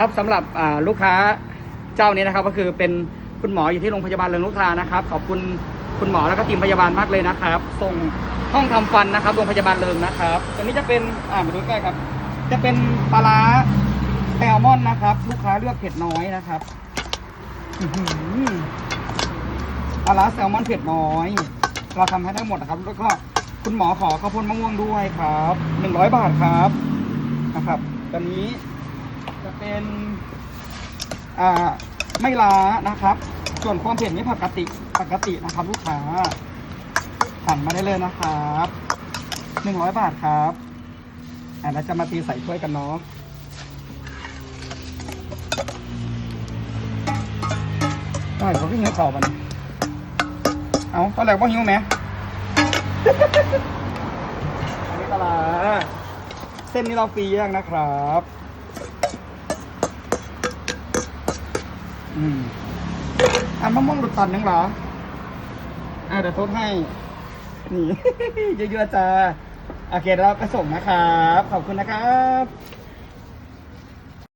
ครับสำหรับลูกค้าเจ้านี้นะครับ ก็คือเป็นคุณหมออยู่ที่โรงพยาบาลเริงลูกทานะครับ ขอบคุณคุณหมอแล้วก็ทีมพยาบาลมากเลยนะครับ ส่งห้องทำฟันนะครับโรงพยาบาลเริงนะครับตัวนี้จะเป็นอ่ามาดูใกล้ครับ จะเป็นปลาร้าแซลมอนนะครับ ลูกค้าเลือกเผ็ดน้อยนะครับปลาร้าแซลมอนเผ็ดน้อย เราทำให้ทั้งหมดนะครับ แล้วก็คุณหมอขอข้าวโพดมะม่วงด้วยครับหนึ่งร้อยบาทครับนะครับตอนนี้ เป็นอ่าไม่ล้านะครับ ส่วนความเผ็ดนี่ปกติปกตินะครับ ลูกค้าสั่งมาได้เลยนะครับหนึ่งร้อยบาทครับอ่าแล้จะมาตีใส่ถ้วยกันเนาะได้เขาพี่หิวเข่ามันเอาตอนแรกว่าหิวไหมอันนี้ปลาร้าเส้นนี้เราฟรีแยกนะครับ อืมอะมะม่วงหลุดตอนนึงเหรอ อะเดี๋ยวทดให้ นี่ เยอะๆจ้าโอเคเดี๋ยวเราไปส่งนะครับ ขอบคุณนะครับ